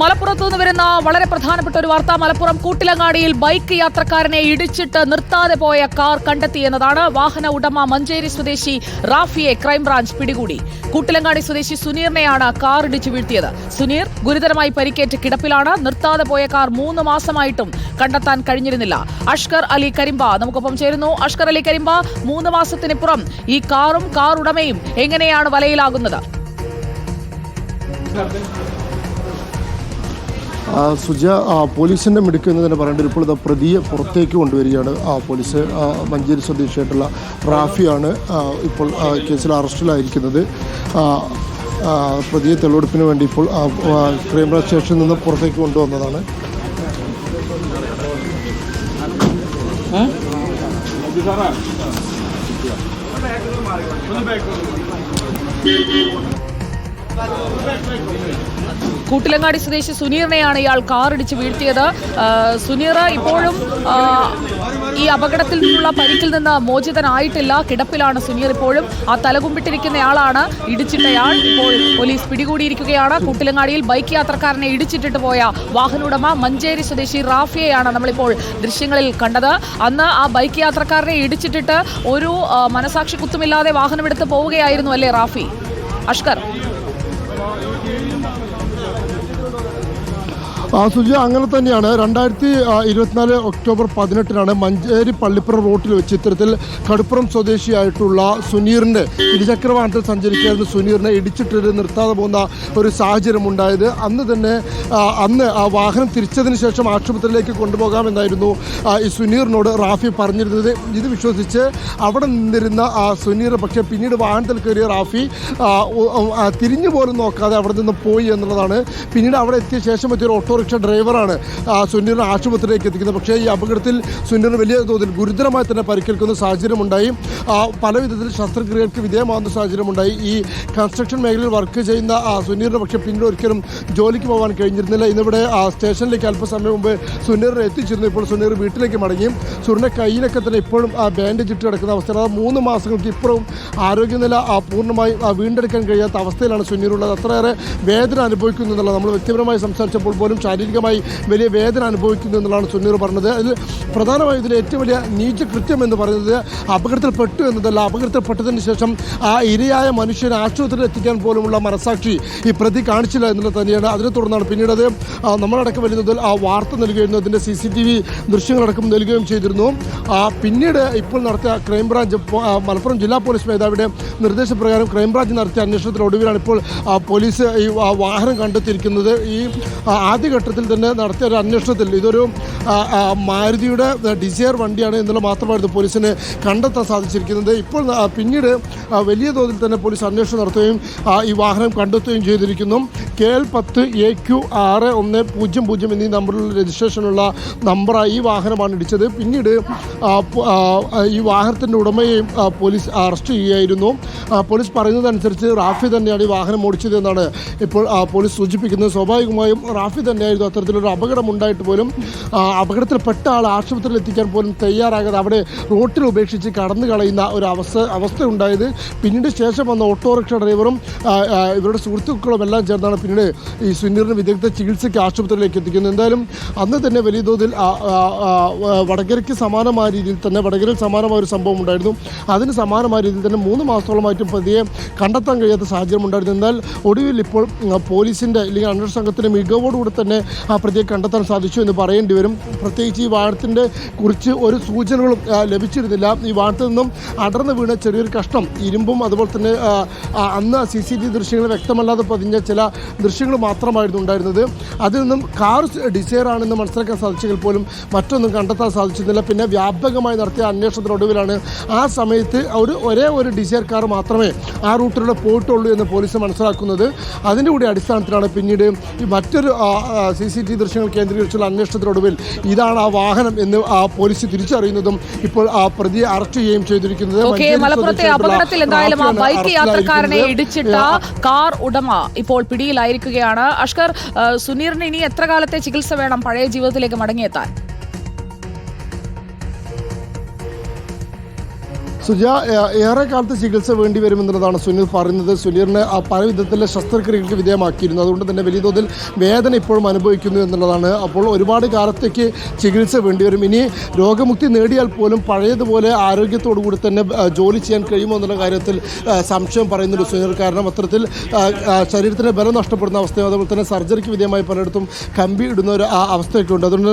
മലപ്പുറത്തു നിന്ന് വരുന്ന വളരെ പ്രധാനപ്പെട്ട ഒരു വാർത്ത. മലപ്പുറം കൂട്ടിലങ്ങാടിയിൽ ബൈക്ക് യാത്രക്കാരനെ ഇടിച്ചിട്ട് നിർത്താതെ പോയ കാർ കണ്ടെത്തിയെന്നതാണ് വാഹന ഉടമ മഞ്ചേരി സ്വദേശി റാഫിയെ ക്രൈംബ്രാഞ്ച് പിടികൂടി. കൂട്ടിലങ്ങാടി സ്വദേശി സുനീറിനെയാണ് കാർ ഇടിച്ചു വീഴ്ത്തിയത്. സുനീർ ഗുരുതരമായി പരിക്കേറ്റ് കിടപ്പിലാണ്. നിർത്താതെ പോയ കാർ മൂന്ന് മാസമായിട്ടും കണ്ടെത്താൻ കഴിഞ്ഞിരുന്നില്ല. അഷ്കർ അലി കരിമ്പ നമുക്കൊപ്പം ചേരുന്നു. അഷ്കർ അലി കരിമ്പ മൂന്ന് മാസത്തിനിപ്പുറം ഈ കാറും കാർ ഉടമയും എങ്ങനെയാണ് വലയിലാകുന്നത്? സുജ പോലീസിന്റെ മിടുക്കെന്ന് തന്നെ പറയേണ്ടത് ഇപ്പോൾ ഇതാ പ്രതിയെ പുറത്തേക്ക് കൊണ്ടുവരികയാണ്. പോലീസ് മഞ്ചേരി സ്വദേശിയായിട്ടുള്ള റാഫിയാണ് ഇപ്പോൾ കേസിൽ അറസ്റ്റിലായിരിക്കുന്നത്. പ്രതിയെ തെളിവെടുപ്പിന് വേണ്ടി ഇപ്പോൾ ക്രൈംബ്രാഞ്ച് സ്റ്റേഷനിൽ നിന്ന് പുറത്തേക്ക് കൊണ്ടുവന്നതാണ്. കൂട്ടിലങ്ങാടി സ്വദേശി സുനീറിനെയാണ് ഇയാൾ കാറിടിച്ച് വീഴ്ത്തിയത്. സുനീർ ഇപ്പോഴും ഈ അപകടത്തിൽ നിന്നുള്ള പരിക്കിൽ നിന്ന് മോചിതനായിട്ടില്ല. കിടപ്പിലാണ് സുനീർ ഇപ്പോഴും. ആ തലകുമ്പിട്ടിരിക്കുന്നയാളാണ് ഇടിച്ചിട്ടയാൾ ഇപ്പോൾ പോലീസ് പിടികൂടിയിരിക്കുകയാണ്. കൂട്ടിലങ്ങാടിയിൽ ബൈക്ക് യാത്രക്കാരനെ ഇടിച്ചിട്ടിട്ട് പോയ വാഹനുടമ മഞ്ചേരി സ്വദേശി റാഫിയെയാണ് നമ്മളിപ്പോൾ ദൃശ്യങ്ങളിൽ കണ്ടത്. അന്ന് ആ ബൈക്ക് യാത്രക്കാരനെ ഇടിച്ചിട്ടിട്ട് ഒരു മനസാക്ഷി കുത്തുമില്ലാതെ വാഹനമെടുത്ത് പോവുകയായിരുന്നു അല്ലേ റാഫി? അഷ്കർ. സുജ അങ്ങനെ തന്നെയാണ്. രണ്ടായിരത്തി ഇരുപത്തിനാല് ഒക്ടോബർ പതിനെട്ടിനാണ് മഞ്ചേരി പള്ളിപ്പുറം റോട്ടിൽ വെച്ച് ഇത്തരത്തിൽ കടുപ്പുറം സ്വദേശിയായിട്ടുള്ള സുനീറിന്റെ ഇരുചക്രവാഹനത്തിൽ സഞ്ചരിക്കുന്ന സുനീറിനെ ഇടിച്ചിട്ട് നിർത്താതെ പോകുന്ന ഒരു സാഹചര്യം ഉണ്ടായത്. അന്ന് തന്നെ അന്ന് ആ വാഹനം തിരിച്ചതിന് ശേഷം ആശുപത്രിയിലേക്ക് കൊണ്ടുപോകാമെന്നായിരുന്നു ഈ സുനീറിനോട് റാഫി പറഞ്ഞിരുന്നത്. ഇത് വിശ്വസിച്ച് അവിടെ നിന്നിരുന്ന ആ സുനീർ പക്ഷേ പിന്നീട് വാഹനത്തിൽ കയറിയ റാഫി തിരിഞ്ഞു പോലും നോക്കാതെ അവിടെ നിന്ന് പോയി എന്നുള്ളതാണ്. പിന്നീട് അവിടെ എത്തിയ ശേഷം മറ്റൊരു ഒരു ഓട്ടോറിക്ഷ ഡ്രൈവറാണ് ആ, സുനീറിനെ ആശുപത്രിയിലേക്ക് എത്തിക്കുന്നത്. പക്ഷേ ഈ അപകടത്തിൽ സുനീറിന് വലിയ തോതിൽ ഗുരുതരമായി തന്നെ പരിക്കേൽക്കുന്ന സാഹചര്യമുണ്ടായി. പല വിധത്തിൽ ശസ്ത്രക്രിയകൾക്ക് വിധേയമാകുന്ന സാഹചര്യമുണ്ടായി. ഈ കൺസ്ട്രക്ഷൻ മേഖലയിൽ വർക്ക് ചെയ്യുന്ന ആ, സുനീറിന് പക്ഷേ പിന്നീട് ഒരിക്കലും ജോലിക്ക് പോകാൻ കഴിഞ്ഞിരുന്നില്ല. ഇന്നിവിടെ സ്റ്റേഷനിലേക്ക് അല്പസമയം മുമ്പ് സുനീറിനെ എത്തിച്ചിരുന്നു. ഇപ്പോൾ സുനീർ വീട്ടിലേക്ക് മടങ്ങി സുനീറിന്റെ കയ്യിലൊക്കെ തന്നെ ഇപ്പോഴും ആ ബാൻഡേജ് ഇട്ട് കിടക്കുന്ന അവസ്ഥയാണ്. മൂന്ന് മാസങ്ങൾക്ക് ഇപ്പോഴും ആരോഗ്യനില പൂർണമായി വീണ്ടെടുക്കാൻ കഴിയാത്ത അവസ്ഥയിലാണ് സുനീറുള്ളത് അത്രയേറെ വേദന അനുഭവിക്കുന്നു എന്നുള്ളത് നമ്മൾ വ്യക്തിപരമായി സംസാരിച്ചപ്പോൾ പോലും ശാരീരികമായി വലിയ വേദന അനുഭവിക്കുന്നു എന്നുള്ളതാണ് സുനീർ പറഞ്ഞത്. അതിൽ പ്രധാനമായും ഇതിൽ ഏറ്റവും വലിയ നീച്ച കൃത്യം എന്ന് പറയുന്നത് അപകടത്തിൽപ്പെട്ടു എന്നതല്ല. അപകടത്തിൽപ്പെട്ടതിന് ശേഷം ആ ഇരയായ മനുഷ്യനെ ആശുപത്രിയിൽ എത്തിക്കാൻ പോലുമുള്ള മനസാക്ഷി ഈ പ്രതി കാണിച്ചില്ല എന്നുള്ളത് തന്നെയാണ്. അതിനെ തുടർന്നാണ് പിന്നീട് അത് നമ്മളടക്കം വരുന്നതിൽ ആ വാർത്ത നൽകുകയും അതിന്റെ സി സി ടി വി ദൃശ്യങ്ങളടക്കം നൽകുകയും ചെയ്തിരുന്നു. പിന്നീട് ഇപ്പോൾ നടത്തിയ ക്രൈംബ്രാഞ്ച് മലപ്പുറം ജില്ലാ പോലീസ് മേധാവിയുടെ നിർദ്ദേശപ്രകാരം ക്രൈംബ്രാഞ്ച് നടത്തിയ അന്വേഷണത്തിനൊടുവിലാണ് ഇപ്പോൾ പോലീസ് ഈ വാഹനം കണ്ടെത്തിയിരിക്കുന്നത്. ഈ ആ, ആദ്യഘട്ടത്തിൽ തന്നെ നടത്തിയ ഒരു അന്വേഷണത്തിൽ ഇതൊരു മാരുതിയുടെ ഡിസയർ വണ്ടിയാണ് എന്നുള്ള മാത്രമായിരുന്നു പോലീസിന് കണ്ടെത്താൻ സാധിച്ചിരിക്കുന്നത്. ഇപ്പോൾ പിന്നീട് വലിയ തോതിൽ തന്നെ പോലീസ് അന്വേഷണം നടത്തുകയും ഈ വാഹനം കണ്ടെത്തുകയും ചെയ്തിരിക്കുന്നു. കെ എൽ പത്ത് എ ക്യു ആറ് ഒന്ന് പൂജ്യം പൂജ്യം എന്നീ നമ്പറിലുള്ള രജിസ്ട്രേഷനുള്ള നമ്പറായി ഈ വാഹനമാണ് ഇടിച്ചത്. പിന്നീട് ഈ വാഹനത്തിന്റെ ഉടമയെയും പോലീസ് അറസ്റ്റ് ചെയ്യുകയായിരുന്നു. പോലീസ് പറയുന്നതനുസരിച്ച് റാഫി തന്നെയാണ് ഈ വാഹനം ഓടിച്ചത് എന്നാണ് ഇപ്പോൾ പോലീസ് സൂചിപ്പിക്കുന്നത്. സ്വാഭാവികമായും റാഫി തന്നെയായിരുന്നു അത്തരത്തിലൊരു അപകടം ഉണ്ടായിട്ട് പോലും അപകടത്തിൽപ്പെട്ട ആൾ ആശുപത്രിയിൽ എത്തിക്കാൻ പോലും തയ്യാറാകാതെ അവിടെ റോട്ടിൽ ഉപേക്ഷിച്ച് കടന്നു കളയുന്ന ഒരു അവസ്ഥ അവസ്ഥ ഉണ്ടായത്. പിന്നീട് ശേഷം വന്ന ഓട്ടോറിക്ഷ ഡ്രൈവറും ഇവരുടെ സുഹൃത്തുക്കളും എല്ലാം ചേർന്നാണ് പിന്നീട് ഈ സുനീറിന് വിദഗ്ധ ചികിത്സയ്ക്ക് ആശുപത്രിയിലേക്ക് എത്തിക്കുന്നത്. എന്തായാലും അന്ന് തന്നെ വലിയ തോതിൽ വടകരയ്ക്ക് സമാനമായ രീതിയിൽ തന്നെ വടകരയിൽ സമാനമായ ഒരു സംഭവം ഉണ്ടായിരുന്നു. അതിന് സമാനമായ രീതിയിൽ തന്നെ മൂന്ന് മാസത്തോളമായിട്ടും പ്രതിയെ കണ്ടെത്താൻ കഴിയാത്ത സാഹചര്യം ഉണ്ടായിരുന്നു. എന്നാൽ ഒടുവിൽ ഇപ്പോൾ പോലീസിന്റെ അല്ലെങ്കിൽ അന്വേഷണ സംഘത്തിന്റെ മികവോടുകൂടി തന്നെ ആ പ്രതിയെ കണ്ടെത്താൻ സാധിച്ചു എന്ന് പറയേണ്ടി വരും. പ്രത്യേകിച്ച് ഈ വാഴത്തിന്റെ കുറിച്ച് ഒരു സൂചനകളും ലഭിച്ചിരുന്നില്ല. ഈ വാഴത്തിൽ നിന്നും അടർന്നു വീണ ചെറിയൊരു കഷ്ണം ഇരുമ്പും അതുപോലെ തന്നെ അന്ന് സി സി ടി ദൃശ്യങ്ങൾ വ്യക്തമല്ലാതെ പതിഞ്ഞ ചില ദൃശ്യങ്ങൾ മാത്രമായിരുന്നു ഉണ്ടായിരുന്നത്. അതിൽ നിന്നും കാർ ഡിസൈർ ആണെന്ന് മനസ്സിലാക്കാൻ സാധിച്ചെങ്കിൽ പോലും മറ്റൊന്നും കണ്ടെത്താൻ സാധിച്ചിരുന്നില്ല. പിന്നെ വ്യാപകമായി നടത്തിയ അന്വേഷണത്തിനൊടുവിലാണ് ആ സമയത്ത് ഒരു ഒരേ ഒരു ഡിസൈർ കാർ മാത്രമേ ആ റൂട്ടിലൂടെ പോയിട്ടുള്ളൂ എന്ന് പോലീസ് മനസ്സിലാക്കുന്നത്. അതിന്റെ കൂടി അടിസ്ഥാനത്തിലാണ് പിന്നീട് മറ്റൊരു സി സി ടി ദൃശ്യങ്ങൾ കേന്ദ്രീകരിച്ചുള്ള അന്വേഷണത്തിനൊടുവിൽ ഇതാണ് ആ വാഹനം എന്ന് ആ പോലീസ് തിരിച്ചറിയുന്നതും ഇപ്പോൾ ആ പ്രതിയെ അറസ്റ്റ് ചെയ്യുകയും ചെയ്തിരിക്കുന്നത്. മലപ്പുറത്തെ അപകടത്തിൽ എന്തായാലും ആ ബൈക്ക് യാത്രക്കാരനെ. ഇടിച്ചിട്ട കാർ ഉടമ ഇപ്പോൾ പിടിയിലായിരിക്കുകയാണ്. അഷ്കർ സുനീറിന് ഇനി എത്ര കാലത്തെ ചികിത്സ വേണം? പഴയ ജീവിതത്തിലേക്ക് മടങ്ങിയെത്താൻ. സുജ ഏറെക്കാലത്ത് ഏറെ കാലത്ത് ചികിത്സ വേണ്ടി വരുമെന്നുള്ളതാണ് സുനിൽ പറയുന്നത്. സുനിലിനെ ആ പല വിധത്തിലെ ശസ്ത്രക്രിയകൾക്ക് വിധേയമാക്കിയിരുന്നു. അതുകൊണ്ട് തന്നെ വലിയ തോതിൽ വേദന ഇപ്പോഴും അനുഭവിക്കുന്നു എന്നുള്ളതാണ്. അപ്പോൾ ഒരുപാട് കാലത്തേക്ക് ചികിത്സ വേണ്ടി വരും. ഇനി രോഗമുക്തി നേടിയാൽ പോലും പഴയതുപോലെ ആരോഗ്യത്തോടു കൂടി തന്നെ ജോലി ചെയ്യാൻ കഴിയുമോ എന്നുള്ള കാര്യത്തിൽ സംശയം പറയുന്നുണ്ട് സുനീർ. കാരണം അത്തരത്തിൽ ശരീരത്തിന് ബലം നഷ്ടപ്പെടുന്ന അവസ്ഥയും അതുപോലെ തന്നെ സർജറിക്ക് വിധേയമായി പലയിടത്തും കമ്പി ഇടുന്ന ഒരു അവസ്ഥയൊക്കെ ഉണ്ട്. അതുകൊണ്ട്